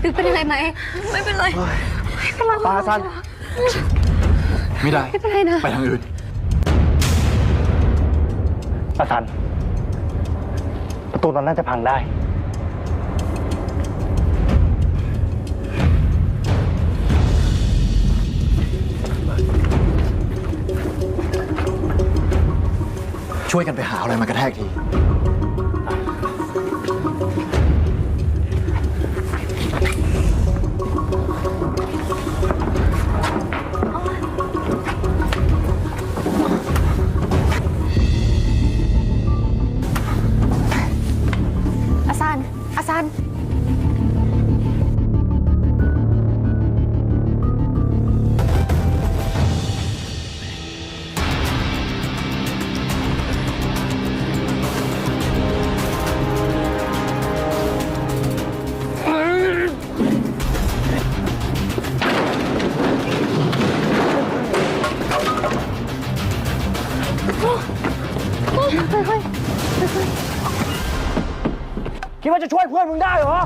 หรือเป็นอะไรไหม ไม่เป็นไร ไม่เป็นไรปาซัน ไม่ได้ ไม่เป็นไรนะ ไปทางอื่นอาซัน ประตูนั้นน่าจะพังได้ ช่วยกันไปหาอะไรมากระแทกทีอาซานอาซาน คิดว่าจะช่วยเพื่อนมึงได้เหรอ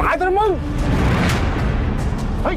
ตายตัวมึง เฮ้ย